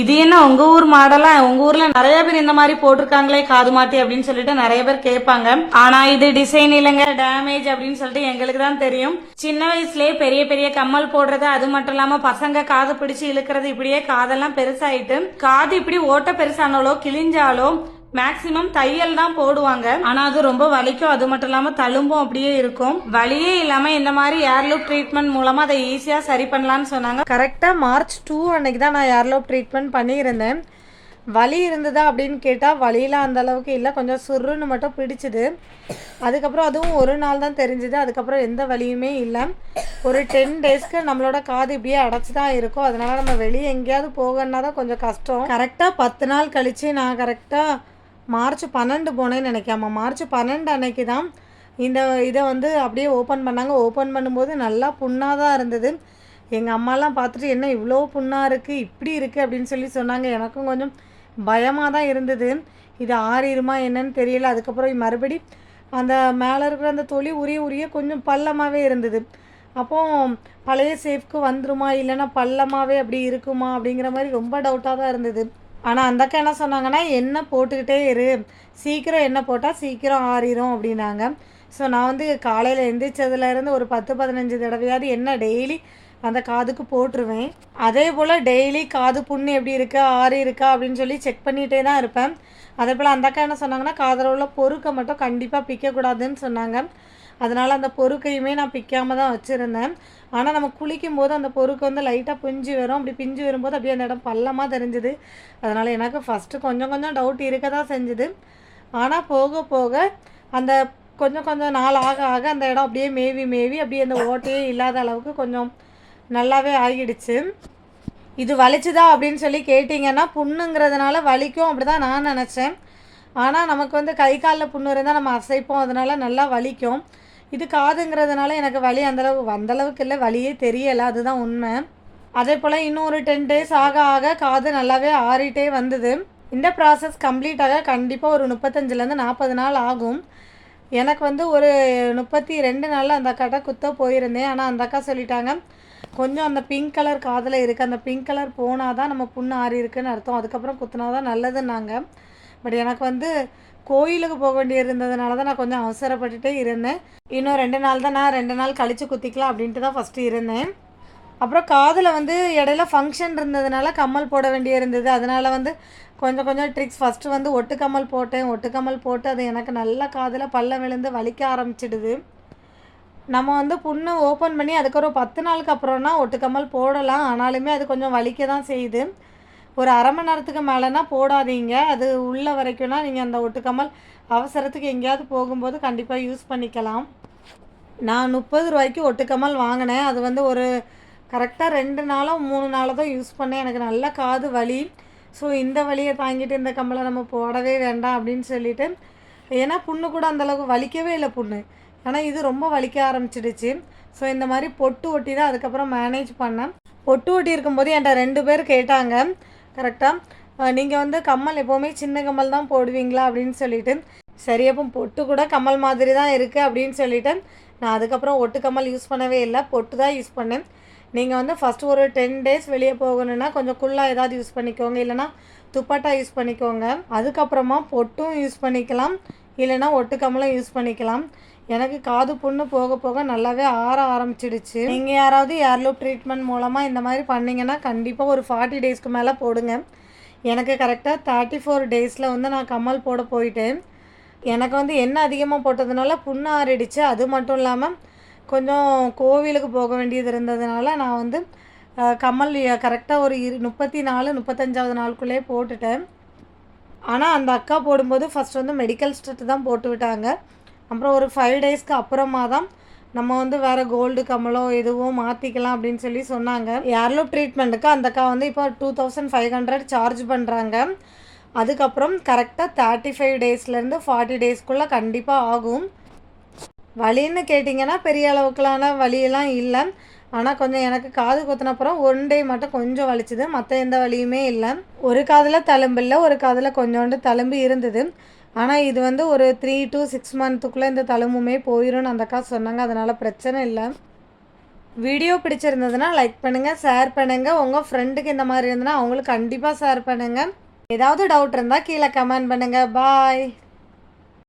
இது என்ன உங்க ஊர் மாடலா? உங்க ஊர்ல நிறைய பேர் இந்த மாதிரி போட்டிருக்காங்களே காது மாட்டி அப்படின்னு சொல்லிட்டு நிறைய பேர் கேட்பாங்க. ஆனா இது டிசைன் இல்லைங்க டேமேஜ் அப்படின்னு சொல்லிட்டு எங்களுக்கு தான் தெரியும். சின்ன வயசுலயே பெரிய பெரிய கம்மல் போடுறது அது மட்டும் இல்லாம பசங்க காது பிடிச்சு இழுக்கிறது இப்படியே காதெல்லாம் பெருசாயிட்டு காது இப்படி ஓட்ட பெருசானாலோ கிழிஞ்சாலோ மேக்சிமம் தையல் தான் போடுவாங்க. ஆனா அது ரொம்ப வலிக்கும். அது மட்டும் இல்லாம தழும்பும் அப்படியே இருக்கும். வலியே இல்லாம இந்த மாதிரி ஏர்லோப் ட்ரீட்மெண்ட் மூலமா அதை ஈஸியா சரி பண்ணலாம்னு சொன்னாங்க. கரெக்டாக மார்ச் டூ அன்னைக்கு தான் நான் ஏர்லோப் ட்ரீட்மெண்ட் பண்ணியிருந்தேன். வலி இருந்ததா அப்படின்னு கேட்டால் வலியெலாம் அந்த அளவுக்கு இல்லை. கொஞ்சம் சுருன்னு மட்டும் பிடிச்சிது. அதுக்கப்புறம் அதுவும் ஒரு நாள் தான் தெரிஞ்சுது. அதுக்கப்புறம் எந்த வலியுமே இல்லை. ஒரு டென் டேஸ்க்கு நம்மளோட காது இப்படியே அடைச்சி தான் இருக்கும். அதனால நம்ம வெளியே எங்கேயாவது போகணுன்னா தான் கொஞ்சம் கஷ்டம். கரெக்டாக பத்து நாள் கழித்து நான் கரெக்டாக மார்ச் பன்னெண்டு போனேன்னு நினைக்காம மார்ச் பன்னெண்டு அன்னைக்கு தான் இந்த இதை வந்து அப்படியே ஓப்பன் பண்ணாங்க. ஓப்பன் பண்ணும்போது நல்லா புண்ணாக தான் இருந்தது. எங்கள் அம்மாலாம் பார்த்துட்டு என்ன இவ்வளோ புண்ணாக இருக்குது இப்படி இருக்குது அப்படின்னு சொல்லி சொன்னாங்க. எனக்கும் கொஞ்சம் பயமாக தான் இருந்தது. இது ஆறிடுமா என்னன்னு தெரியல. அதுக்கப்புறம் மறுபடி அந்த மேலே இருக்கிற அந்த தொழில் உரிய உரிய கொஞ்சம் பள்ளமாகவே இருந்தது. அப்போது பழைய சேஃப்க்கு வந்துருமா? இல்லைன்னா பள்ளமாகவே அப்படி இருக்குமா? அப்படிங்கிற மாதிரி ரொம்ப டவுட்டாக தான் இருந்தது. ஆனால் அந்த அக்கா என்ன சொன்னாங்கன்னா எண்ணெய் போட்டுக்கிட்டே இரு. சீக்கிரம் எண்ணெய் போட்டால் சீக்கிரம் ஆறிடும் அப்படின்னாங்க. ஸோ நான் வந்து காலையில் எந்திரிச்சதுலேருந்து ஒரு பத்து பதினஞ்சு தடவையாவது எண்ணெய் டெய்லி அந்த காதுக்கு போட்டுருவேன். அதே போல் டெய்லி காது புண்ணு எப்படி இருக்கா ஆறி இருக்கா அப்படின்னு சொல்லி செக் பண்ணிகிட்டே தான் இருப்பேன். அதே போல் அந்த அக்கா என்ன சொன்னாங்கன்னா காதில் உள்ள பொறுக்கை மட்டும் கண்டிப்பாக பிக்கக்கூடாதுன்னு சொன்னாங்க. அதனால் அந்த பொறுக்கையுமே நான் பிக்காமல் தான் வச்சுருந்தேன். ஆனால் நம்ம குளிக்கும் போது அந்த பொறுக்கு வந்து லைட்டாக பிஞ்சு வரும். அப்படி பிஞ்சு வரும்போது அப்படியே அந்த இடம் பள்ளமாக தெரிஞ்சுது. அதனால் எனக்கு ஃபஸ்ட்டு கொஞ்சம் கொஞ்சம் டவுட் இருக்க தான் செஞ்சுது. ஆனால் போக போக அந்த கொஞ்சம் கொஞ்சம் நாள் ஆக ஆக அந்த இடம் அப்படியே மேவி மேவி அப்படியே அந்த ஓட்டையே இல்லாத அளவுக்கு கொஞ்சம் நல்லாவே ஆகிடுச்சு. இது வலிச்சுதா அப்படின்னு சொல்லி கேட்டிங்கன்னா புண்ணுங்கிறதுனால வலிக்கும் அப்படி தான் நான் நினச்சேன். ஆனால் நமக்கு வந்து கை காலில் புண்ணு இருந்தால் நம்ம அசைப்போம். அதனால நல்லா வலிக்கும். இது காதுங்கிறதுனால எனக்கு வலி அந்தளவு அந்தளவுக்கு இல்லை. வலியே தெரியலை. அதுதான் உண்மை. அதே போல் இன்னும் ஒரு டென் டேஸ் ஆக ஆக காது நல்லாவே ஆறிட்டே வந்தது. இந்த ப்ராசஸ் கம்ப்ளீட்டாக கண்டிப்பாக ஒரு முப்பத்தஞ்சுலேருந்து நாற்பது நாள் ஆகும். எனக்கு வந்து ஒரு முப்பத்தி ரெண்டு நாளில் அந்த அக்காட்ட குத்த போயிருந்தேன். ஆனால் அந்த அக்கா சொல்லிட்டாங்க கொஞ்சம் அந்த பிங்க் கலர் காதில் இருக்குது அந்த பிங்க் கலர் போனால் தான் நம்ம புண்ணு ஆறி இருக்குன்னு அர்த்தம். அதுக்கப்புறம் குத்துனா தான் நல்லதுன்னாங்க. பட் எனக்கு வந்து கோயிலுக்கு போக வேண்டியிருந்ததுனால தான் நான் கொஞ்சம் அவசரப்பட்டுட்டே இருந்தேன். இன்னும் ரெண்டு நாள் தான் நான் ரெண்டு நாள் கழித்து குத்திக்கலாம் அப்படின்ட்டு தான் ஃபஸ்ட்டு இருந்தேன். அப்புறம் காதில் வந்து இடையில ஃபங்க்ஷன் இருந்ததுனால கம்மல் போட வேண்டிய இருந்தது வந்து கொஞ்சம் கொஞ்சம் ட்ரிக்ஸ் ஃபஸ்ட்டு வந்து ஒட்டுக்கம்மல் போட்டேன். ஒட்டுக்கம்மல் போட்டு அது எனக்கு நல்ல காதில் பல்ல விழுந்து வலிக்க ஆரம்பிச்சிடுது. நம்ம வந்து புண்ணு ஓப்பன் பண்ணி அதுக்கு ஒரு பத்து நாளுக்கு அப்புறம்னா ஒட்டுக்கம்மல் போடலாம். ஆனாலுமே அது கொஞ்சம் வலிக்க தான் செய்யுது. ஒரு அரை மணி நேரத்துக்கு மேலேனா போடாதீங்க. அது உள்ள வரைக்கும்னா நீங்கள் அந்த ஒட்டுக்கம்மல் அவசரத்துக்கு எங்கேயாவது போகும்போது கண்டிப்பாக யூஸ் பண்ணிக்கலாம். நான் முப்பது ரூபாய்க்கு ஒட்டுக்கமல் வாங்கினேன். அது வந்து ஒரு கரெக்டாக ரெண்டு நாளோ மூணு நாளோ தான் யூஸ் பண்ணேன். எனக்கு நல்ல காது வலி. ஸோ இந்த வலியை தாங்கிட்டு இந்த கம்மலை நம்ம போடவே வேண்டாம் அப்படின்னு சொல்லிட்டு. ஏன்னா புண்ணு கூட அந்தளவுக்கு வலிக்கவே இல்லை புண்ணு. ஆனால் இது ரொம்ப வலிக்க ஆரம்பிச்சிடுச்சு. ஸோ இந்த மாதிரி பொட்டு ஒட்டி தான் அதுக்கப்புறம் மேனேஜ் பண்ணேன். பொட்டு ஒட்டி இருக்கும்போது என்கிட்ட ரெண்டு பேர் கேட்டாங்க. கரெக்டாக நீங்கள் வந்து கம்மல் எப்போவுமே சின்ன கம்மல் தான் போடுவீங்களா அப்படின்னு சொல்லிட்டு. சரி அப்போ பொட்டு கூட கம்மல் மாதிரி தான் இருக்குது அப்படின்னு சொல்லிவிட்டு நான் அதுக்கப்புறம் ஒட்டு கம்மல் யூஸ் பண்ணவே இல்லை. பொட்டு தான் யூஸ் பண்ணேன். நீங்கள் வந்து ஃபஸ்ட்டு ஒரு டென் டேஸ் வெளியே போகணுன்னா கொஞ்சம் குல்லாக ஏதாவது யூஸ் பண்ணிக்கோங்க. இல்லைனா துப்பாட்டா யூஸ் பண்ணிக்கோங்க. அதுக்கப்புறமா பொட்டும் யூஸ் பண்ணிக்கலாம். இல்லைனா ஒட்டு கம்மலும் யூஸ் பண்ணிக்கலாம். எனக்கு காது புண்ணு போக போக நல்லாவே ஆற ஆரம்பிச்சிடுச்சு. நீங்கள் யாராவது ஏர்லூப் ட்ரீட்மெண்ட் மூலமாக இந்த மாதிரி பண்ணிங்கன்னா கண்டிப்பாக ஒரு ஃபார்ட்டி டேஸ்க்கு மேலே போடுங்க. எனக்கு கரெக்டாக தேர்ட்டி ஃபோர் டேஸில் வந்து நான் கம்மல் போட போயிட்டேன். எனக்கு வந்து எண்ணெய் அதிகமாக போட்டதுனால புண்ணு ஆறிடுச்சு. அது மட்டும் இல்லாமல் கொஞ்சம் கோவிலுக்கு போக வேண்டியது இருந்ததுனால நான் வந்து கம்மல் கரெக்டாக ஒரு இரு முப்பத்தி நாலு முப்பத்தஞ்சாவது நாளுக்குள்ளேயே போட்டுட்டேன். ஆனால் அந்த அக்கா போடும்போது ஃபஸ்ட் வந்து மெடிக்கல் ஸ்ட்ரெட்டு தான் போட்டு விட்டாங்க. அப்புறம் ஒரு ஃபைவ் டேஸ்க்கு அப்புறமா தான் நம்ம வந்து வேறு கோல்டு கம்மலோ எதுவும் மாற்றிக்கலாம் அப்படின்னு சொல்லி சொன்னாங்க. யாரோ ட்ரீட்மெண்ட்டுக்கு அந்த அக்கா வந்து இப்போ two thousand five hundred charge பண்ணுறாங்க அதுக்கப்புறம் கரெக்டாக தேர்ட்டி ஃபைவ் டேஸ்லேருந்து ஃபார்ட்டி டேஸ்க்குள்ளே கண்டிப்பாக ஆகும். வலின்னு கேட்டிங்கன்னா பெரிய அளவுக்குலான வலியெல்லாம் இல்லை. ஆனால் கொஞ்சம் எனக்கு காது குத்தினப்புறம் ஒன் டே மட்டும் கொஞ்சம் வலிச்சுது. மற்ற எந்த வலியுமே இல்லை. ஒரு காதில் தழும்பு இல்லை ஒரு காதில் கொஞ்சோண்டு தழும்பு இருந்தது. ஆனால் இது வந்து ஒரு த்ரீ டு சிக்ஸ் மந்த்துக்குள்ளே இந்த தழும்புமே போயிடும்னு அந்த அக்கா சொன்னாங்க. அதனால் பிரச்சனை இல்லை. வீடியோ பிடிச்சிருந்ததுன்னா லைக் பண்ணுங்கள் ஷேர் பண்ணுங்கள் உங்கள் ஃப்ரெண்டுக்கு இந்த மாதிரி இருந்ததுன்னா அவங்களுக்கு கண்டிப்பாக ஷேர் பண்ணுங்கள் ஏதாவது டவுட் இருந்தால் கீழே கமெண்ட் பண்ணுங்கள் பாய்